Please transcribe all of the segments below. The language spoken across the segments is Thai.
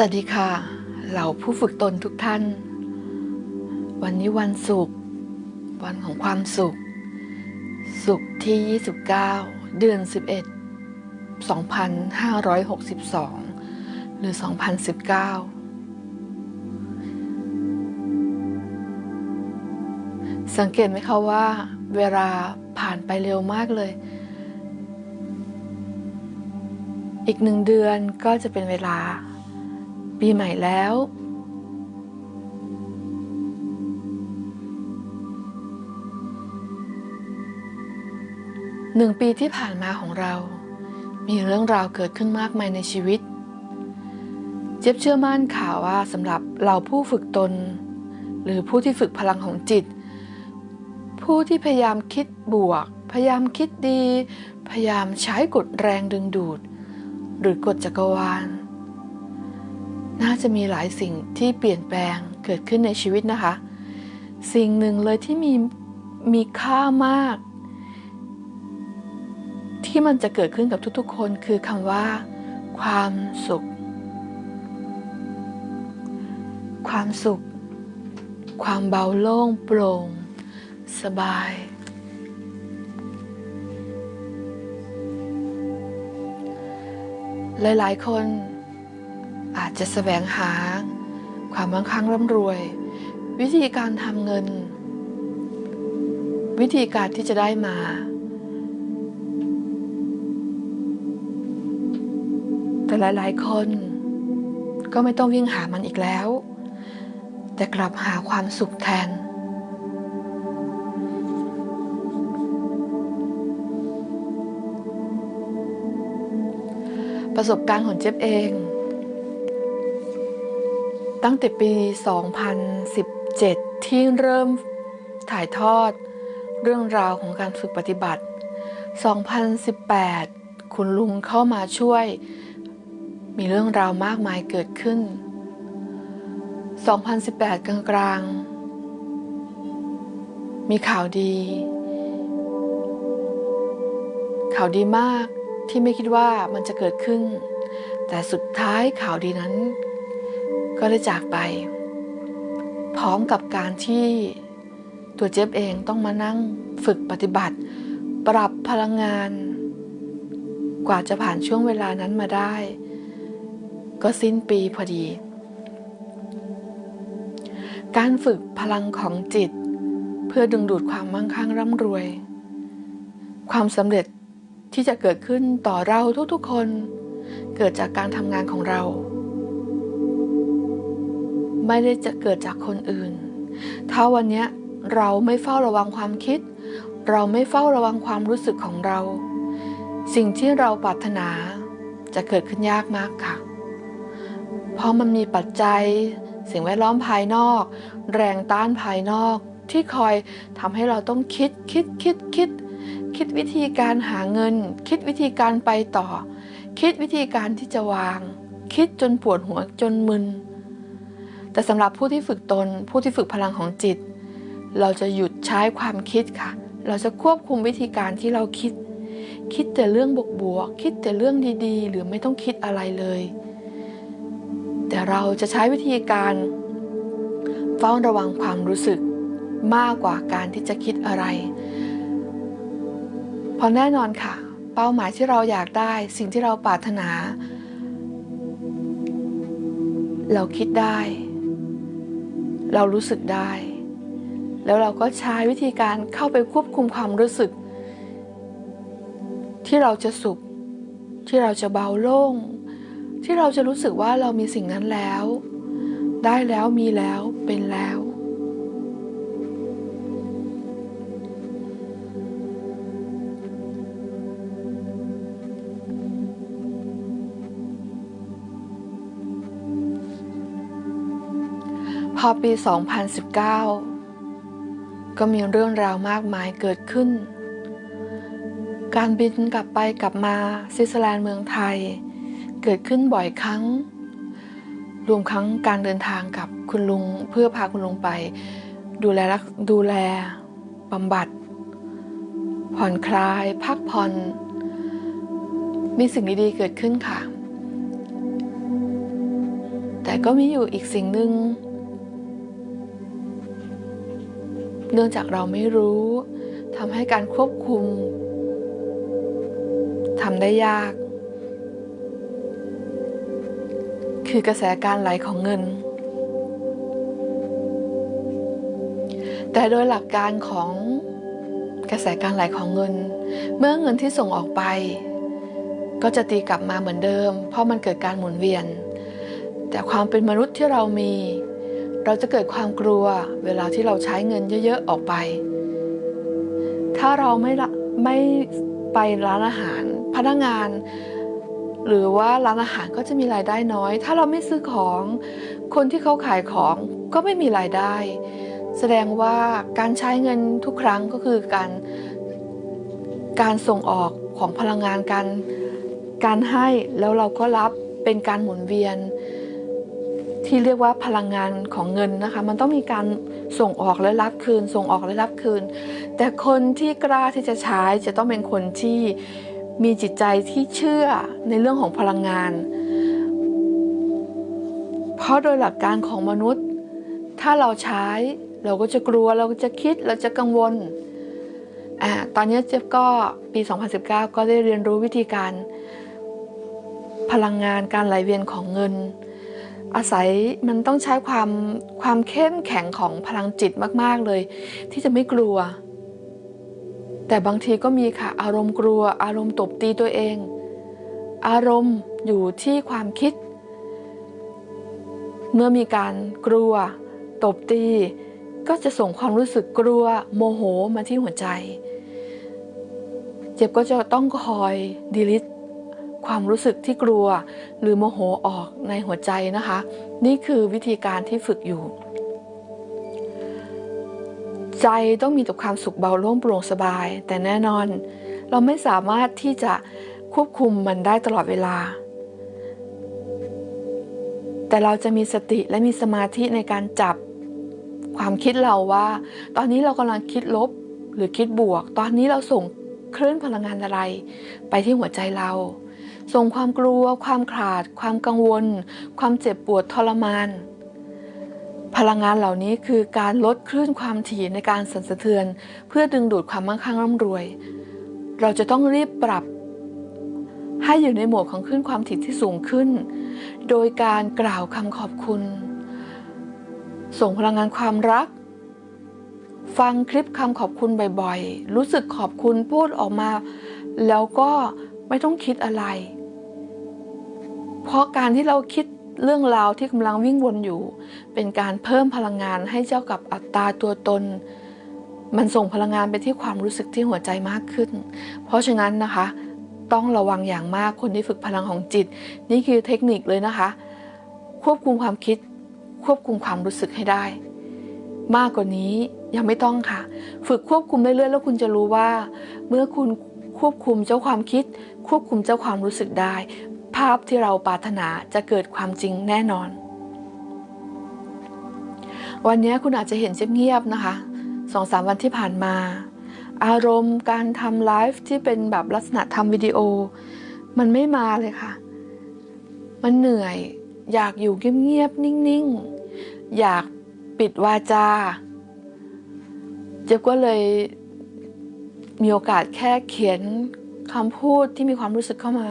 สวัสดีค่ะเหล่าผู้ฝึกตนทุกท่าน วันนี้วันศุกร์วันของความสุขศุกร์ที่ 29 เดือน 11 2562 หรือ 2019 สังเกตไหมคะว่า เวลาผ่านไปเร็วมากเลย อีกหนึ่งเดือนก็จะเป็นเวลา ปีใหม่แล้ว หนึ่งปีที่ผ่านมาของเรา มีเรื่องราวเกิดขึ้นมากมายในชีวิต เจ็บเชื่อมั่นข่าวว่าสำหรับเราผู้ฝึกตน หรือผู้ที่ฝึกพลังของจิต ผู้ที่พยายามคิดบวก พยายามคิดดี พยายามใช้กฎแรงดึงดูด หรือกฎจักรวาล น่าจะมีหลายสิ่งที่เปลี่ยนแปลงเกิดขึ้นในชีวิตนะคะ สิ่งหนึ่งเลยที่มีมีค่ามาก ที่มันจะเกิดขึ้นกับทุกๆ คนคือคำว่า ความสุข ความสุข ความเบาโล่งโปร่ง สบาย หลายๆ คน อาจจะแสวงหา ความมั่งคั่งร่ำรวย วิธีการทำเงิน วิธีการที่จะได้มา แต่หลายๆ คนก็ไม่ต้องวิ่งหามันอีกแล้ว แต่กลับหาความสุขแทน ประสบการณ์ของเจ๊บเอง ตั้งแต่ปี 2017 ที่เริ่มถ่ายทอดเรื่องราวของการฝึกปฏิบัติ 2018 คุณลุงเข้ามาช่วย มีเรื่องราวมากมายเกิดขึ้น 2018 กลางๆมีข่าวดี ข่าวดีมากที่ไม่คิดว่ามันจะเกิดขึ้น แต่สุดท้ายข่าวดีนั้น ก็ได้จากไป พร้อมกับการที่ตัวเจฟเองต้องมานั่งฝึกปฏิบัติ ปรับพลังงาน กว่าจะผ่านช่วงเวลานั้นมาได้ ก็สิ้นปีพอดี การฝึกพลังของจิต เพื่อดึงดูดความมั่งคั่งร่ำรวย ความสำเร็จที่จะเกิดขึ้นต่อเราทุกๆคน เกิดจากการทำงานของเรา ไม่ได้จะเกิดจากคนอื่น ถ้าวันนี้เราไม่เฝ้าระวังความคิด เราไม่เฝ้าระวังความรู้สึกของเรา สิ่งที่เราปรารถนาจะเกิดขึ้นยากมากค่ะ เพราะมันมีปัจจัย สิ่งแวดล้อมภายนอก แรงต้านภายนอกที่คอยทำให้เราต้องคิดคิดคิดคิด คิดวิธีการหาเงิน คิดวิธีการไปต่อ คิดวิธีการที่จะวาง คิดจนปวดหัวจนมึน แต่สำหรับผู้ที่ฝึกตน ผู้ที่ฝึกพลังของจิต เราจะหยุดใช้ความคิดค่ะ เราจะควบคุมวิธีการที่เราคิด คิดแต่เรื่องบวกๆคิดแต่เรื่องดีๆ หรือไม่ต้องคิดอะไรเลย แต่เราจะใช้วิธีการเฝ้าระวังความรู้สึกมากกว่าการที่จะคิดอะไรเพราะแน่นอนค่ะ เป้าหมายที่เราอยากได้สิ่งที่เราปรารถนา เราคิดได้ เรารู้สึกได้ แล้วเราก็ใช้วิธีการเข้าไปควบคุมความรู้สึก ที่เราจะสุข ที่เราจะเบาโล่ง ที่เราจะรู้สึกว่าเรามีสิ่งนั้นแล้ว ได้แล้วมีแล้วเป็นแล้ว พอปี 2019 ก็มีเรื่องราวมากมายเกิดขึ้น การบินกลับไปกลับมาสวิตเซอร์แลนด์เมืองไทย เกิดขึ้นบ่อยครั้ง รวมครั้งการเดินทางกับคุณลุงเพื่อพาคุณลุงไป ดูแลรักดูแลบำบัด ผ่อนคลาย พักผ่อน มีสิ่งดีๆเกิดขึ้นค่ะ แต่ก็มีอยู่อีกสิ่งหนึ่ง เนื่องจากเราไม่รู้ทำให้การควบคุมทำได้ยาก คือกระแสการไหลของเงิน แต่โดยหลักการของกระแสการไหลของเงิน เมื่อเงินที่ส่งออกไป ก็จะตีกลับมาเหมือนเดิม เพราะมันเกิดการหมุนเวียน แต่ความเป็นมนุษย์ที่เรามี เราจะเกิดความกลัวเวลาที่เราใช้เงินเยอะๆออกไป ถ้าเราไม่ไม่ไปร้านอาหาร พนักงาน หรือว่าร้านอาหารก็จะมีรายได้น้อย ถ้าเราไม่ซื้อของ คนที่เขาขายของก็ไม่มีรายได้ แสดงว่าการใช้เงินทุกครั้งก็คือการการส่งออกของพลังงานการการให้แล้วเราก็รับเป็นการหมุนเวียน ที่เรียกว่าพลังงานของเงินนะคะ มันต้องมีการส่งออกและรับคืน ส่งออกและรับคืน แต่คนที่กล้าที่จะใช้จะต้องเป็นคนที่มีจิตใจที่เชื่อในเรื่องของพลังงาน เพราะโดยหลักการของมนุษย์ ถ้าเราใช้เราก็จะกลัวเราก็จะคิดเราจะกังวลอ่าตอนนี้เจฟก็ปี 2019 ก็ได้เรียนรู้วิธีการพลังงานการไหลเวียนของเงิน อาศัยมันต้องใช้ความความเข้มแข็งของพลังจิตมาก ๆ เลย ที่จะไม่กลัว แต่บางทีก็มีค่ะ อารมณ์กลัว อารมณ์ตบตีตัวเอง อารมณ์อยู่ที่ความคิด เมื่อมีการกลัว ตบตี ก็จะส่งความรู้สึกกลัว โมโหมาที่หัวใจ เจ็บก็จะต้องคอยดีลิท ความรู้สึกที่กลัว หรือโมโหออกในหัวใจนะคะ นี่คือวิธีการที่ฝึกอยู่ ใจต้องมีแต่ความสุขเบาโล่งโปร่งสบาย แต่แน่นอน เราไม่สามารถที่จะควบคุมมันได้ตลอดเวลา แต่เราจะมีสติและมีสมาธิในการจับความคิดเราว่า ตอนนี้เรากำลังคิดลบหรือคิดบวก ตอนนี้เราส่งคลื่นพลังงานอะไร ไปที่หัวใจเรา ส่งความกลัว ความขาด ความกังวล ความเจ็บปวดทรมาน พลังงานเหล่านี้คือการลดคลื่นความถี่ในการสั่นสะเทือน เพื่อดึงดูดความมั่งคั่งร่ำรวย เราจะต้องรีบปรับ ให้อยู่ในโหมดของคลื่นความถี่ที่สูงขึ้น โดยการกล่าวคำขอบคุณ ส่งพลังงานความรักฟังคลิปคำขอบคุณบ่อยๆ รู้สึกขอบคุณพูดออกมา แล้วก็ไม่ต้องคิดอะไร เพราะการที่เราคิดเรื่องราวที่กำลังวิ่งวนอยู่ เป็นการเพิ่มพลังงานให้เจ้ากับอัตตาตัวตน มันส่งพลังงานไปที่ความรู้สึกที่หัวใจมากขึ้น เพราะฉะนั้นนะคะ ต้องระวังอย่างมากคนที่ฝึกพลังของจิต นี่คือเทคนิคเลยนะคะ ควบคุมความคิด ควบคุมความรู้สึกให้ได้ มากกว่านี้ยังไม่ต้องค่ะ ฝึกควบคุมเรื่อยๆแล้วคุณจะรู้ว่า เมื่อคุณควบคุมเจ้าความคิด ควบคุมเจ้าความรู้สึกได้ ภาพที่เราปรารถนาจะเกิดความจริงแน่นอน วันนี้คุณอาจจะเห็นเงียบๆนะคะสองสามวันที่ผ่านมา อารมณ์การทำไลฟ์ที่เป็นแบบลักษณะทำวิดีโอ มันไม่มาเลยค่ะ มันเหนื่อยอยากอยู่เงียบๆนิ่งๆ อยากปิดวาจาเจ๊บก็เลยมีโอกาสแค่เขียน คำพูดที่มีความรู้สึกเข้ามา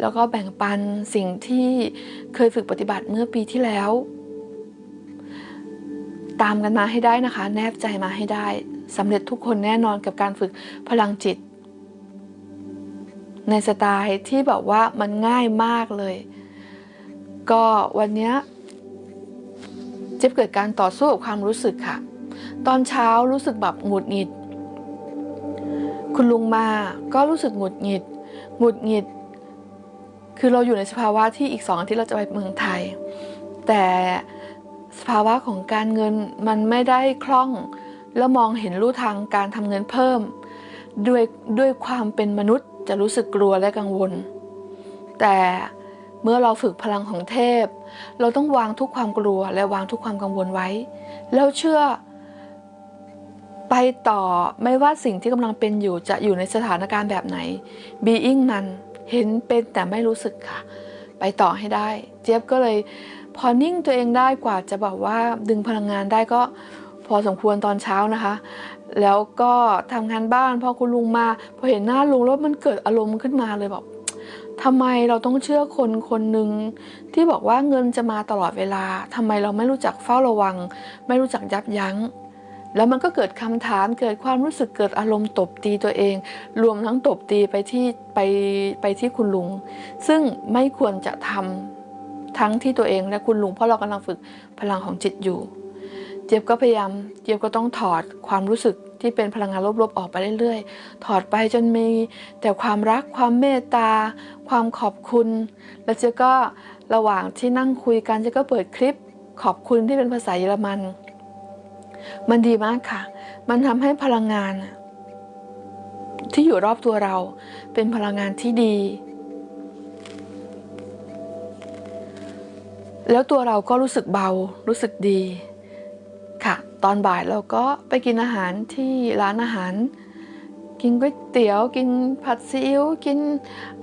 แล้วก็แบ่งปันสิ่งที่เคยฝึกปฏิบัติเมื่อปีที่แล้ว ตามกันมาให้ได้นะคะ แนบใจมาให้ได้สำเร็จทุกคนแน่นอนกับการฝึกพลังจิต ในสไตล์ที่แบบว่ามันง่ายมากเลย ก็วันนี้เจ็บเกิดการต่อสู้กับความรู้สึกค่ะ ตอนเช้ารู้สึกแบบหงุดหงิด คุณลุงมาก็รู้สึกหงุดหงิดหงุดหงิด คือเราอยู่ในสภาวะที่อีกสองอาทิตย์เราจะไปเมืองไทย แต่สภาวะของการเงินมันไม่ได้คล่อง แล้วมองเห็นรูทางการทำเงินเพิ่ม ด้วยด้วยความเป็นมนุษย์จะรู้สึกกลัวและกังวล แต่เมื่อเราฝึกพลังของเทพ เราต้องวางทุกความกลัวและวางทุกความกังวลไว้ แล้วเชื่อ ไปต่อไม่ว่าสิ่งที่กำลังเป็นอยู่จะอยู่ในสถานการณ์แบบไหน being มันเห็นเป็นแต่ไม่รู้สึกค่ะ ไปต่อให้ได้ เจี๊ยบก็เลยพอนิ่งตัวเองได้กว่าจะบอกว่าดึงพลังงานได้ก็พอสมควรตอนเช้านะคะ แล้วก็ทำงานบ้านพอคุณลุงมาพอเห็นหน้าลุงแล้วมันเกิดอารมณ์ขึ้นมาเลยแบบทำไมเราต้องเชื่อคนคนหนึ่งที่บอกว่าเงินจะมาตลอดเวลาทำไมเราไม่รู้จักเฝ้าระวัง ไม่รู้จักยับยั้ง แล้วมันก็เกิดคำถามเกิดความรู้สึกเกิดอารมณ์ตบตีตัวเอง รวมทั้งตบตีไปที่ไปไปที่คุณลุง ซึ่งไม่ควรจะทำทั้งที่ตัวเองและคุณลุงเพราะเรากำลังฝึกพลังของจิตอยู่ เจี๊ยบก็พยายามเจี๊ยบก็ต้องถอดความรู้สึกที่เป็นพลังงานลบๆออกไปเรื่อยๆ ถอดไปจนมีแต่ความรักความเมตตา ความขอบคุณ แล้วเจี๊ยบก็ระหว่างที่นั่งคุยกันเจี๊ยบก็เปิดคลิปขอบคุณที่เป็นภาษาเยอรมัน มันดีมากค่ะ มันทำให้พลังงาน ที่อยู่รอบตัวเราเป็นพลังงานที่ดี แล้วตัวเราก็รู้สึกเบา รู้สึกดี ค่ะ ตอนบ่ายเราก็ไปกินอาหารที่ร้านอาหาร กินก๋วยเตี๋ยว กินผัดซีอิ๊ว กิน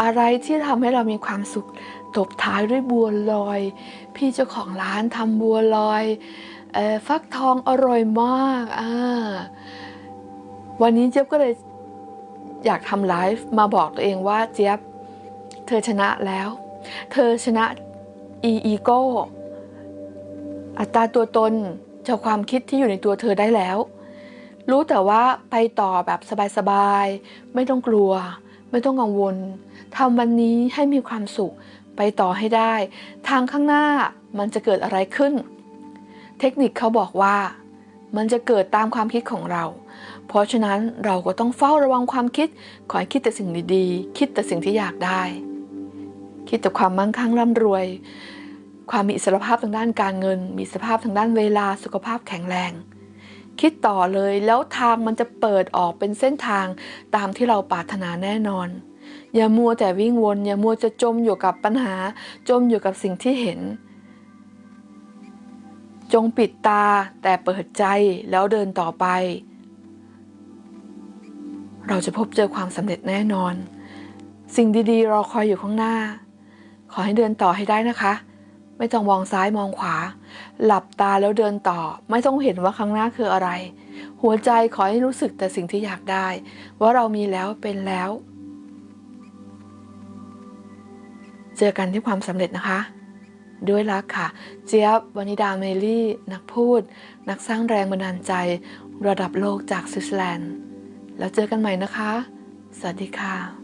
อะไรที่ทำให้เรามีความสุข ตบท้ายด้วยบัวลอย พี่เจ้าของร้านทำบัวลอย ฟักทองอร่อยมากอ่าวันนี้เจี๊ยบก็เลยอยากทำไลฟ์มาบอกตัวเองว่าเจี๊ยบเธอชนะแล้ว เธอชนะอีอีโก้อัตราตัวตนเจ้าความคิดที่อยู่ในตัวเธอได้แล้ว รู้แต่ว่าไปต่อแบบสบายๆ ไม่ต้องกลัว ไม่ต้องกังวลทำวันนี้ให้มีความสุขไปต่อให้ได้ ทางข้างหน้ามันจะเกิดอะไรขึ้น เทคนิคเขาบอกว่า มันจะเกิดตามความคิดของเรา เพราะฉะนั้นเราก็ต้องเฝ้าระวังความคิด ขอให้คิดแต่สิ่งดีๆ คิดแต่สิ่งที่อยากได้ คิดแต่ความมั่งคั่งร่ำรวย ความมีอิสรภาพทางด้านการเงิน มีสภาพทางด้านเวลาสุขภาพแข็งแรง คิดต่อเลยแล้วทางมันจะเปิดออกเป็นเส้นทางตามที่เราปรารถนาแน่นอน อย่ามัวแต่วิ่งวน อย่ามัวจะจมอยู่กับปัญหา จมอยู่กับสิ่งที่เห็น จงปิดตาแต่เปิดใจแล้วเดินต่อไป เราจะพบเจอความสำเร็จแน่นอน สิ่งดีๆ รอคอยอยู่ข้างหน้า ขอให้เดินต่อให้ได้นะคะ ไม่ต้องมองซ้ายมองขวา หลับตาแล้วเดินต่อ ไม่ต้องเห็นว่าข้างหน้าคืออะไร หัวใจขอให้รู้สึกแต่สิ่งที่อยากได้ ว่าเรามีแล้วเป็นแล้ว เจอกันที่ความสำเร็จนะคะ ด้วยรักค่ะ เจี๊ยบวนิดาเมลี่ นักพูด นักสร้างแรงบันดาลใจ ระดับโลกจากสวิตเซอร์แลนด์ แล้วเจอกันใหม่นะคะ สวัสดีค่ะ